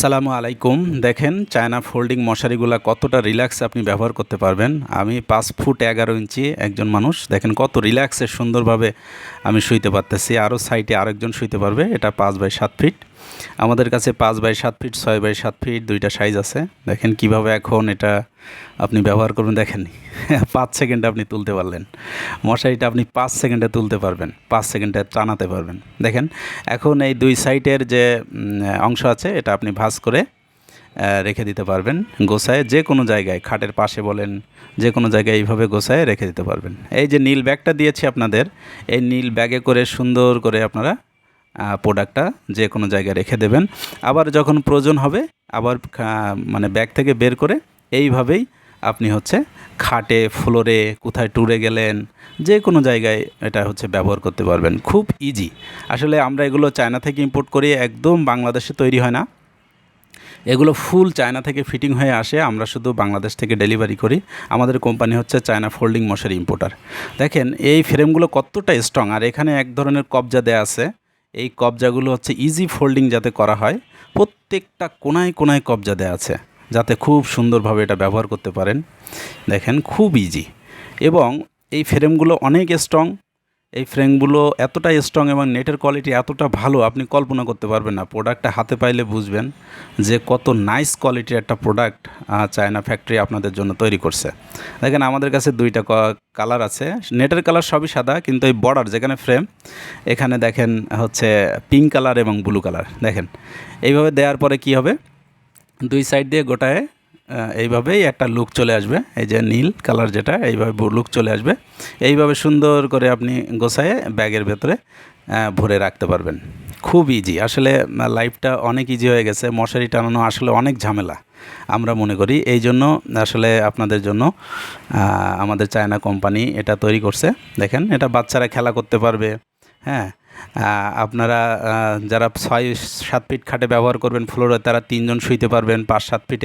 সালামু আলাইকুম। দেখেন চায়না ফোল্ডিং মশারিগুলো কতটা রিল্যাক্স আপনি ব্যবহার করতে পারবেন। আমি পাঁচ ফুট এগারো ইঞ্চি একজন মানুষ। দেখেন, কত রিল্যাক্সের সুন্দরভাবে আমি শুইতে পারতেছি। আরও সাইডে আরেকজন শুইতে পারবে। এটা পাঁচ বাই সাত ফিট আমাদের কাছে পাঁচ বাই সাত ফিট, ছয় বাই সাত ফিট দুইটা সাইজ আছে। দেখেন কীভাবে এখন এটা আপনি ব্যবহার করবেন দেখেন পাঁচ সেকেন্ডে আপনি তুলতে পারলেন। মশারিটা আপনি পাঁচ সেকেন্ডে তুলতে পারবেন, পাঁচ সেকেন্ডে টানাতে পারবেন। দেখেন, এখন এই দুই সাইডের যে অংশ আছে, এটা আপনি ভাঁজ করে রেখে দিতে পারবেন। গোছায় যে কোনো জায়গায়, খাটের পাশে বলেন, যে কোনো জায়গায় এইভাবে গোছায় রেখে দিতে পারবেন। এই যে নীল ব্যাগটা দিয়েছি আপনাদের, এই নীল ব্যাগে করে সুন্দর করে আপনারা প্রোডাক্টটা যে কোনো জায়গায় রেখে দেবেন। আবার যখন প্রয়োজন হবে, আবার মানে ব্যাগ থেকে বের করে এইভাবেই আপনি হচ্ছে খাটে ফ্লোরে কোথায় ট্যুরে গেলেন যে কোনো জায়গায় এটা হচ্ছে ব্যবহার করতে পারবেন। খুব ইজি আসলে আমরা এগুলো চায়না থেকে ইম্পোর্ট করি, একদম বাংলাদেশে তৈরি হয় না। এগুলো ফুল চায়না থেকে ফিটিং হয়ে আসে, আমরা শুধু বাংলাদেশ থেকে ডেলিভারি করি। আমাদের কোম্পানি হচ্ছে চায়না ফোল্ডিং মশারি ইম্পোর্টার দেখেন, এই ফ্রেমগুলো কতটা স্ট্রং আর এখানে এক ধরনের কবজা দেয়া আছে। এই কবজাগুলো হচ্ছে ইজি ফোল্ডিং যাতে করা হয়, প্রত্যেকটা কোনায় কোনায় কবজা দেয়া আছে, যাতে খুব সুন্দরভাবে এটা ব্যবহার করতে পারেন। দেখেন, খুব ইজি এবং এই ফ্রেমগুলো অনেক স্ট্রং এই ফ্রেমগুলো এতটাই স্ট্রং এবং নেটের কোয়ালিটি এতটা ভালো, আপনি কল্পনা করতে পারবেন না। প্রোডাক্টটা হাতে পাইলে বুঝবেন যে কত নাইস কোয়ালিটির একটা প্রোডাক্ট চায়না ফ্যাক্টরি আপনাদের জন্য তৈরি করছে। দেখেন, আমাদের কাছে দুইটা কালার আছে। নেটের কালার সবই সাদা, কিন্তু এই বর্ডার যেখানে ফ্রেম এখানে দেখেন হচ্ছে পিঙ্ক কালার এবং ব্লু কালার দেখেন, এইভাবে দেওয়ার পরে কি হবে? দুই সাইড দিয়ে গোটায় এইভাবেই একটা লুক চলে আসবে। এই যে নীল কালার যেটা, এইভাবে লুক চলে আসবে। এইভাবে সুন্দর করে আপনি গোছায়ে ব্যাগের ভেতরে ভরে রাখতে পারবেন। খুব ইজি আসলে লাইফটা অনেক ইজি হয়ে গেছে। মশারি টানানো আসলে অনেক ঝামেলা, আমরা মনে করি। এই জন্য আসলে আপনাদের জন্য আমাদের চায়না কোম্পানি এটা তৈরি করছে। দেখেন, এটা বাচ্চারা খেলা করতে পারবে। হ্যাঁ আপনারা যারা ছয় সাত ফিট খাটে ব্যবহার করবেন ফ্লোরে তারা তিনজন শুইতে পারবেন, পাঁচ সাত ফিটে।